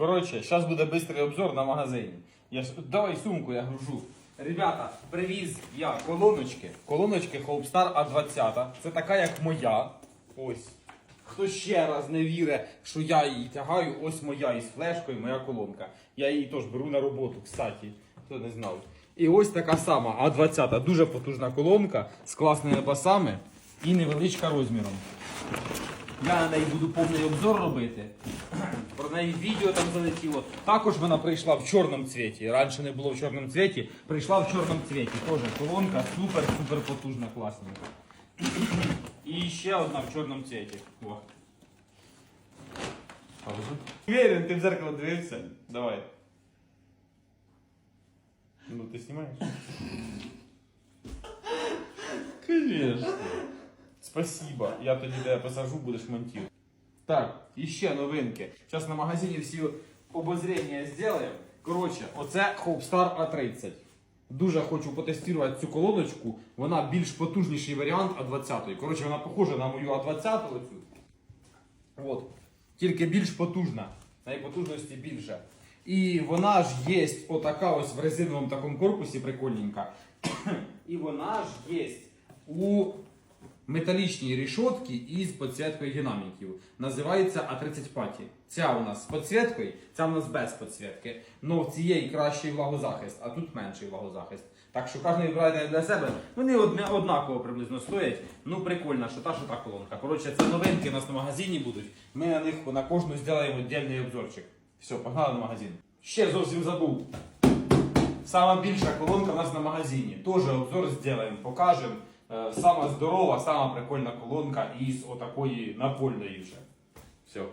Коротше, зараз буде швидкий обзор на магазині. Я. Давай сумку, я гружу. Ребята, привіз я колоночки. Колоночки Hope А20. Це така, як моя. Ось. Хто ще раз не вірить, що я її тягаю, ось моя із флешкою, моя колонка. Я її теж беру на роботу, кстати, хто не знав. І ось така сама А20, дуже потужна колонка з класними басами і невеличка розміром. Я на неї буду повний обзор робити. Про неї відео там залетіло. Також вона прийшла в чорному цвіті. Раніше не було в чорному цвіті. Прийшла в чорному цвіті. Теж колонка супер-супер потужна, класненька. І ще одна в чорному цвіті. О. Уверен, ти в зеркало дивився? Давай. Ну, ти знімаєш? Конечно. Спасибо. Я тоді тебе посажу, будеш монтувати. Так, і ще новинки. Зараз на магазині всі обозріння зробимо. Коротше, оце Hope A30. Дуже хочу потестувати цю колоночку. Вона більш потужніший варіант А20. Коротше, вона похожа на мою А20 оцю. От. Тільки більш потужна. Найпотужності більше. І вона ж є отака ось в резиновому такому корпусі прикольненька. І вона ж є у металічній рішотці із підсвіткою динаміків. Називається А30 Паті. Ця у нас з підсвіткою, ця у нас без підсвітки. Ну в цієї кращий влагозахист, а тут менший влагозахист. Так що кожен вибирає для себе. Вони однаково приблизно стоять. Ну прикольно, що та, що та колонка. Коротше, це новинки у нас на магазині будуть. Ми на них на кожну зробимо віддільний обзорчик. Все, погнали на магазин. Ще зовсім забув. Сама більша колонка у нас на магазині. Тоже обзор зробимо, покажемо. Е, Сама здорова, сама прикольна колонка із отакої напольної вже. Все.